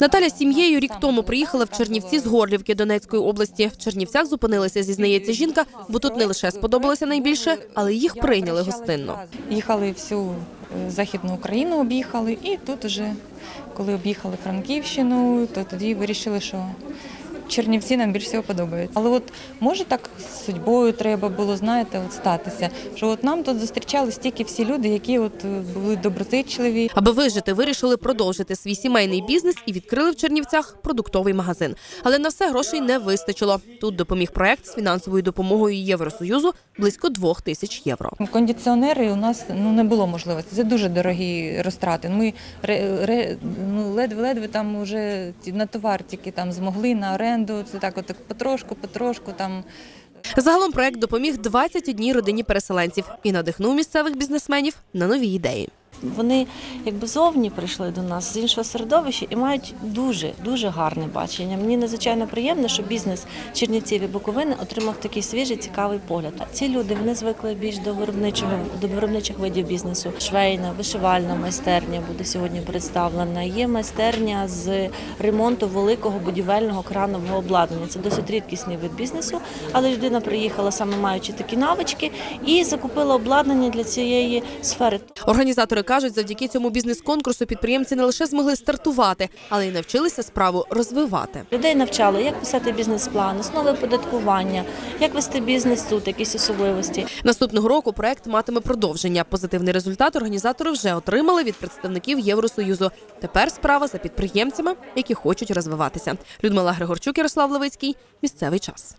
Наталя з сім'єю рік тому приїхала в Чернівці з Горлівки Донецької області. В Чернівцях зупинилися, зізнається жінка, бо тут не лише сподобалося найбільше, але їх прийняли гостинно. Їхали всю е, Західну Україну, об'їхали, і тут уже, коли об'їхали Франківщину, то тоді вирішили, що Чернівці нам більш всього подобаються. Але от може так з судьбою треба було, знаєте, от статися, що от нам тут зустрічали стільки всі люди, які от е, були доброзичливі, Аби вижити, вирішили продовжити свій сімейний бізнес і відкрили в Чернівцях продуктовий магазин. Але на все грошей не вистачило. Тут допоміг проект з фінансовою допомогою Євросоюзу близько двох тисяч євро. Кондиціонери у нас ну не було можливості. Це дуже дорогі розтрати. Ми ре, ре, ну, ледве-ледве там вже ті- на товар тільки там змогли на оренду. Це так, от потрошку, потрошку там. Загалом проект допоміг 21 родині переселенців і надихнув місцевих бізнесменів на нові ідеї. Вони якби зовні прийшли до нас з іншого середовища і мають дуже дуже гарне бачення. Мені надзвичайно приємно, що бізнес Чернівців і Буковини отримав такий свіжий, цікавий погляд. Ці люди вони звикли більш до виробничого до виробничих видів бізнесу. Швейна, вишивальна майстерня буде сьогодні представлена. Є майстерня з ремонту великого будівельного кранового обладнання. Це досить рідкісний вид бізнесу, але людина приїхала саме маючи такі навички і закупила обладнання для цієї сфери. Організатори кажуть, завдяки цьому бізнес-конкурсу підприємці не лише змогли стартувати, але й навчилися справу розвивати. Людей навчали, як писати бізнес-план, основи оподаткування, як вести бізнес тут, якісь особливості. Наступного року проект матиме продовження. Позитивний результат організатори вже отримали від представників Євросоюзу. Тепер справа за підприємцями, які хочуть розвиватися. Людмила Григорчук, Ярослав Левицький. Місцевий час.